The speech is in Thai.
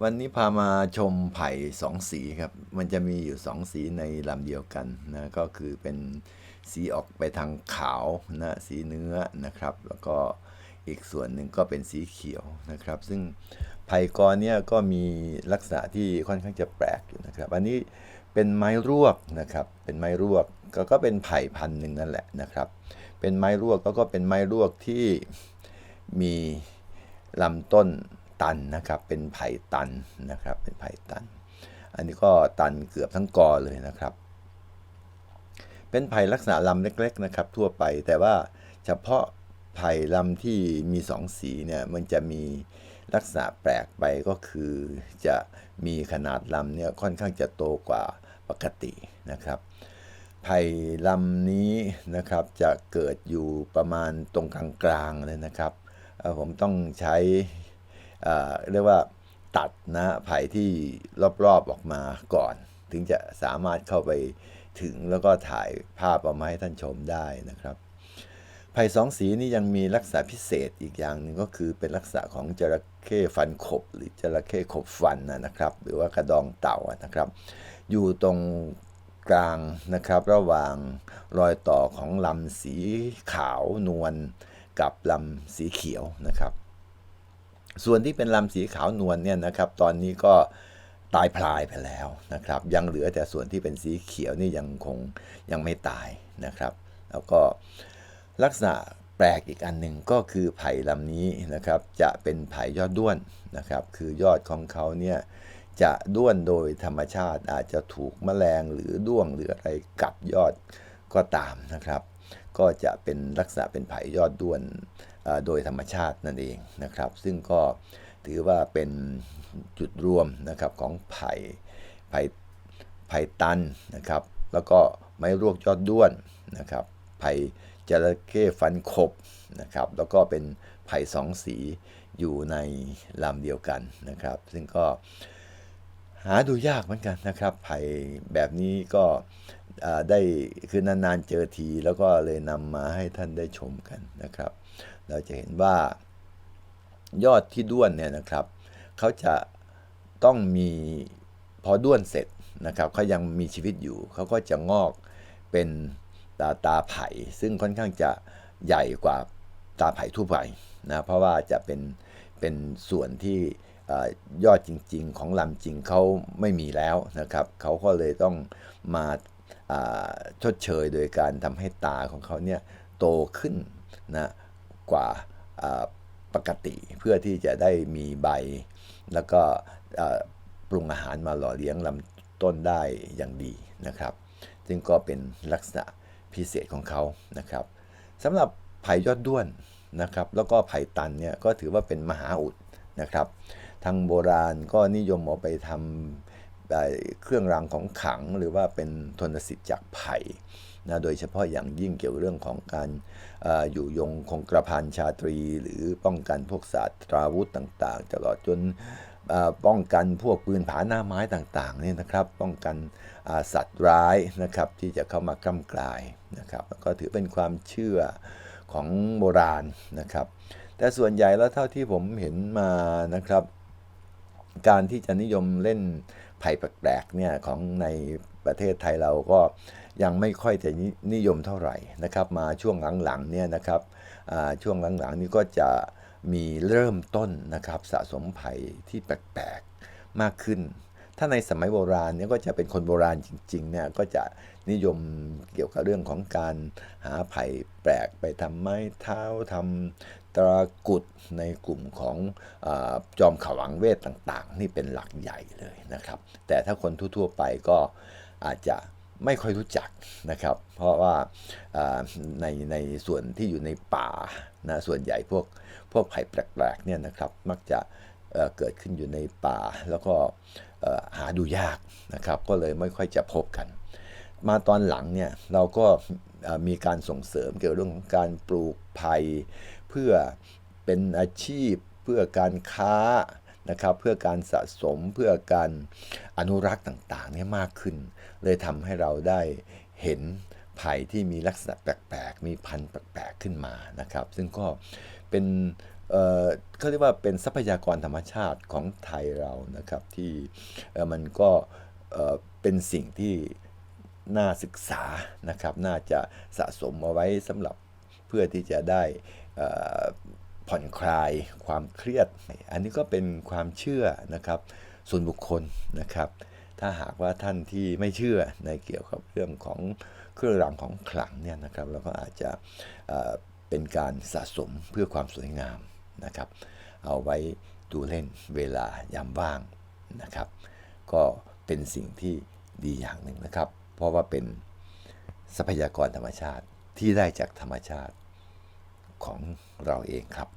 วันนี้พามาชมไผ่สองสีครับ มันจะมีอยู่สองสีในลำเดียวกันนะก็คือเป็นสีออกไปทางขาวนะสีเนื้อนะครับ แล้วก็อีกส่วนหนึ่งก็เป็นสีเขียวนะครับ ซึ่งไผ่กอเนี่ยก็มีลักษณะที่ค่อนข้างจะแปลกอยู่นะครับ อันนี้เป็นไม้รวกนะครับ เป็นไม้รวกก็ก็เป็นไผ่พันธุ์หนึ่งนั่นแหละนะครับ เป็นไม้รวกแล้วก็เป็นไม้รวกที่มีลำต้น ตันนะครับ เป็นไผ่ตันนะครับ เป็นไผ่ตัน อันนี้ก็ตันเกือบทั้งกอเลยนะครับ เป็นไผ่ลักษณะลำเล็ก ๆนะครับ ทั่วไป แต่ว่าเฉพาะไผ่ลำที่มีสองสีเนี่ยมันจะมีลักษณะแปลกไปก็คือจะมีขนาดลำเนี่ยค่อนข้างจะโตกว่าปกตินะครับ ไผ่ลำนี้นะครับจะเกิดอยู่ประมาณตรงกลางๆเลยนะครับ ผมต้องใช้ เรียกว่าตัดนะไผ่ที่รอบๆออกมาก่อน ถึงจะสามารถเข้าไปถึงแล้วก็ถ่ายภาพออกมาให้ท่านชมได้นะครับ ไผ่สองสีนี้ยังมีลักษณะพิเศษอีกอย่างหนึ่งก็คือเป็นลักษณะของจระเข้ฟันขบ หรือจระเข้ขบฟันนะครับ หรือว่ากระดองเต่านะครับ อยู่ตรงกลางนะครับระหว่างรอยต่อของลำสีขาวนวลกับลำสีเขียวนะครับ ส่วนที่เป็นลำสีขาวนวลเนี่ยนะครับ ตอนนี้ก็ตายพลายไปแล้วนะครับ ยังเหลือแต่ส่วนที่เป็นสีเขียวนี่ยังคงยังไม่ตายนะครับ แล้วก็ลักษณะแปลกอีกอันหนึ่งก็คือไผ่ลำนี้นะครับ จะเป็นไผ่ยอดด้วนนะครับ คือยอดของเขาเนี่ยจะด้วนโดยธรรมชาติอาจจะถูกแมลงหรือด้วงหรืออะไรกัดยอดก็ตามนะครับ ก็จะเป็นลักษณะเป็นไผ่ยอดด้วน โดยธรรมชาตินั่นเองนะครับ ซึ่งก็ถือว่าเป็นจุดรวมนะครับของไผ่ไผ่ไผ่ตันนะครับ แล้วก็ไม้รวกยอดด้วนนะครับไผ่จระเข้ฟันขบนะครับ แล้วก็เป็นไผ่สองสีอยู่ในลำเดียวกันนะครับ ซึ่งก็หาดูยากเหมือนกันนะครับไผ่แบบนี้ก็ได้คือนานๆเจอที แล้วก็เลยนำมาให้ท่านได้ชมกันนะครับ เราจะเห็นว่ายอดที่ด้วนเนี่ยนะครับเขาจะต้องมีพอด้วนเสร็จนะครับเขายังมีชีวิตอยู่เขาก็จะงอกเป็นตาตาไผ่ ซึ่งค่อนข้างจะใหญ่กว่าตาไผ่ทั่วไปนะเพราะว่าจะเป็นเป็นส่วนที่อยอดจริง ๆ ของลำจริงเขาไม่มีแล้วนะครับเขาก็เลยต้องมาชดเชยโดยการทำให้ตาของเขาเนี่ยโตขึ้นนะ กว่าปกติ เพื่อที่จะได้มีใบ แล้วก็ปรุงอาหารมาหล่อเลี้ยงลำต้นได้อย่างดีนะครับซึ่งก็เป็นลักษณะพิเศษของเขานะครับสำหรับไผ่ยอดด้วนนะครับ แล้วก็ไผ่ตันเนี่ยก็ถือว่าเป็นมหาอุดนะครับ ทางโบราณก็นิยมเอาไปทำเครื่องรางของขลัง หรือว่าเป็นทนสิทธิ์จากไผ่ นะโดยเฉพาะอย่างยิ่งเกี่ยวเรื่องของการออยู่ยงคงกระพันชาตรี หรือป้องกันพวกศาสตราวุธต่าง ๆ ตลอดจนป้องกันพวกปืนผาหน้าไม้ต่างๆเนี่ยนะครับ ป้องกันสัตว์ร้ายนะครับที่จะเข้ามากล้ำกลายนะครับก็ถือเป็นความเชื่อของโบราณนะครับ แต่ส่วนใหญ่แล้วเท่าที่ผมเห็นมานะครับ การที่จะนิยมเล่นไผ่แปลกๆเนี่ยของใน ประเทศไทยเราก็ยังไม่ค่อยจะนิยมเท่าไหร่นะครับ มาช่วงหลังๆเนี่ยนะครับช่วงหลังๆนี้ก็จะมีเริ่มต้นนะครับสะสมไผ่ที่แปลกๆมากขึ้น ถ้าในสมัยโบราณเนี่ยก็จะเป็นคนโบราณจริงๆเนี่ยก็จะนิยมเกี่ยวกับเรื่องของการหาไผ่แปลกไปทำไม้เท้าทำตรากุดในกลุ่มของอจอมขวังเวทต่างๆ นี่เป็นหลักใหญ่เลยนะครับ แต่ถ้าคนทั่วๆไปก็ อาจจะไม่ค่อยรู้จักนะครับ เพราะว่าในในส่วนที่อยู่ในป่านะส่วนใหญ่พวกพวกไผ่แปลกๆเนี่ยนะครับมักจะเเกิดขึ้นอยู่ในป่าแล้วก็หาดูยากนะครับ ก็เลยไม่ค่อยจะพบกัน มาตอนหลังเนี่ยเราก็มีการส่งเสริมเกี่ยวกับเรื่องของการปลูกไผ่เพื่อเป็นอาชีพเพื่อการค้า นะครับเพื่อการสะสมเพื่อการอนุรักษ์ต่างๆเนี่ยมากขึ้น เลยทำให้เราได้เห็นไผ่ที่มีลักษณะแปลกๆ มีพันธุ์แปลกๆขึ้นมานะครับ ซึ่งก็เป็นเขาเรียกว่าเป็นทรัพยากรธรรมชาติของไทยเรานะครับที่มันก็เป็นสิ่งที่น่าศึกษานะครับ น่าจะสะสมเอาไว้สำหรับเพื่อที่จะได้ ผ่อนคลายความเครียด อันนี้ก็เป็นความเชื่อนะครับ ส่วนบุคคลนะครับ ถ้าหากว่าท่านที่ไม่เชื่อในเกี่ยวกับเรื่องของเครื่องรางของขลังเนี่ยนะครับเราก็อาจจะเป็นการสะสมเพื่อความสวยงามนะครับ เอาไว้ดูเล่นเวลายามว่างนะครับ ก็เป็นสิ่งที่ดีอย่างหนึ่งนะครับ เพราะว่าเป็นทรัพยากรธรรมชาติที่ได้จากธรรมชาติของเราเองครับ